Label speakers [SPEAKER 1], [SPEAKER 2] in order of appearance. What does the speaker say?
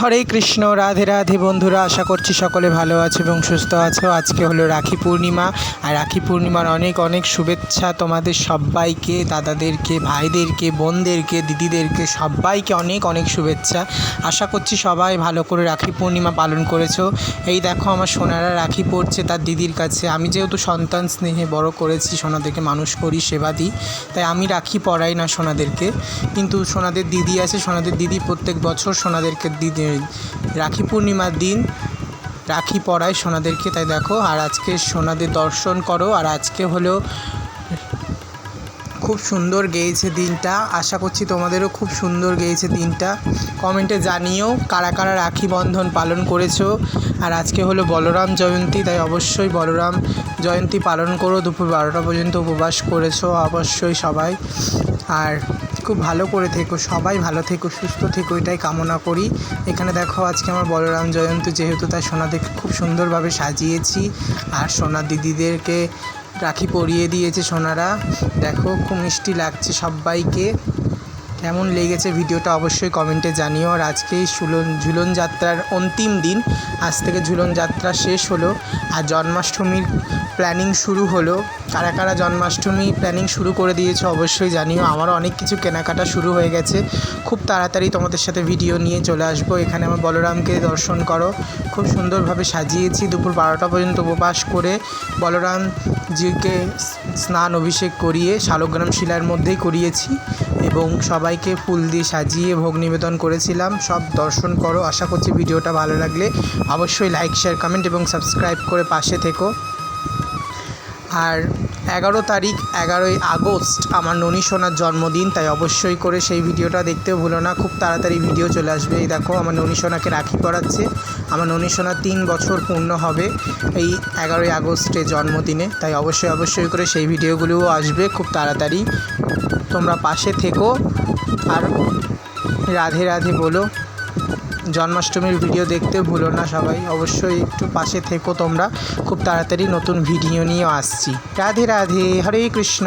[SPEAKER 1] হরে কৃষ্ণ, রাধে রাধে বন্ধুরা, আশা করছি সকলে ভালো আছে এবং সুস্থ আছো। আজকে হলো রাখি পূর্ণিমা, আর রাখি পূর্ণিমার অনেক অনেক শুভেচ্ছা তোমাদের সবাইকে, দাদাদেরকে, ভাইদেরকে, বোনদেরকে, দিদিদেরকে, সবাইকে অনেক অনেক শুভেচ্ছা। আশা করছি সবাই ভালো করে রাখি পূর্ণিমা পালন করেছ। এই দেখো আমার সোনারা রাখি পড়ছে তার দিদির কাছে। আমি যেহেতু সন্তান স্নেহে বড় করেছি, সোনাদেরকে মানুষ করি, সেবা দিই, তাই আমি রাখি পরাই না সোনাদেরকে। কিন্তু সোনাদের দিদি আছে, সোনাদের দিদি প্রত্যেক বছর সোনাদেরকে দিদি রাখি পূর্ণিমার দিন। রাখি পরায় সোনাদেরকে, তাই দেখো, আর আজকে সোনাদের দর্শন করো, আর আজকে হলো খুব সুন্দর গেয়েছে দিনটা। আশা করছি তোমাদেরও খুব সুন্দর গেয়েছে দিনটা। কমেন্টে জানিও কারা কারা রাখি বন্ধন পালন করেছ। আর আজকে হলো বলরাম জয়ন্তী, তাই অবশ্যই বলরাম জয়ন্তী পালন করো। দুপুর বারোটা পর্যন্ত উপবাস করেছ অবশ্যই সবাই। আর খুব ভালো করে থেকো, সবাই ভালো থেকো, সুস্থ থেকো, এটাই কামনা করি। এখানে দেখো আজকে আমার বলরাম জয়ন্তী, যেহেতু তাই সোনাদেরকে খুব সুন্দরভাবে সাজিয়েছি, আর সোনা দিদিদেরকে রাখি পরিয়ে দিয়েছে সোনারা। দেখো খুব মিষ্টি লাগছে সবাইকে। কেমন লেগেছে ভিডিওটা অবশ্যই কমেন্টে জানিও। আর আজকেই ঝুলন ঝুলন যাত্রার অন্তিম দিন, আজ থেকে ঝুলন যাত্রা শেষ হলো, আর জন্মাষ্টমীর প্ল্যানিং শুরু হলো। কারা কারা জন্মাষ্টমী প্ল্যানিং শুরু করে দিয়েছে অবশ্যই জানিও। আমারও অনেক কিছু কেনাকাটা শুরু হয়ে গেছে। খুব তাড়াতাড়ি তোমাদের সাথে ভিডিও নিয়ে চলে আসব। এখানে আমার বলরামকে দর্শন করো। খুব সুন্দরভাবে সাজিয়েছি। দুপুর বারোটা পর্যন্ত উপবাস করে বলরামজিকে স্নান অভিষেক করিয়ে শালগ্রাম শিলার মধ্যেই করিয়েছি এবং সবাইকে ফুল দিয়ে সাজিয়ে ভোগ নিবেদন করেছিলাম। সব দর্শন করো। আশা করছি ভিডিওটা ভালো লাগলে অবশ্যই লাইক শেয়ার কমেন্ট এবং সাবস্ক্রাইব করে পাশে থেকো। আর এগারো তারিখ, এগারোই আগস্ট আমার ননী সোনার জন্মদিন, তাই অবশ্যই করে সেই ভিডিওটা দেখতেও ভুলো না। খুব তাড়াতাড়ি ভিডিও চলে আসবে। এই দেখো, আমার ননী সোনাকে রাখি পড়াচ্ছে আমার ননী সোনার তিন বছর পূর্ণ হবে এই এগারোই আগস্টে জন্মদিনে, তাই অবশ্যই অবশ্যই করে সেই ভিডিওগুলোও আসবে খুব তাড়াতাড়ি। তোমরা পাশে থেকো আর রাধে রাধে বলো। জন্মাষ্টমীর ভিডিও দেখতে ভুলো না সবাই। অবশ্যই একটু পাশে থেকো তোমরা। খুব তাড়াতাড়ি নতুন ভিডিও নিয়ে আসছি। রাধে রাধে, হরে কৃষ্ণ।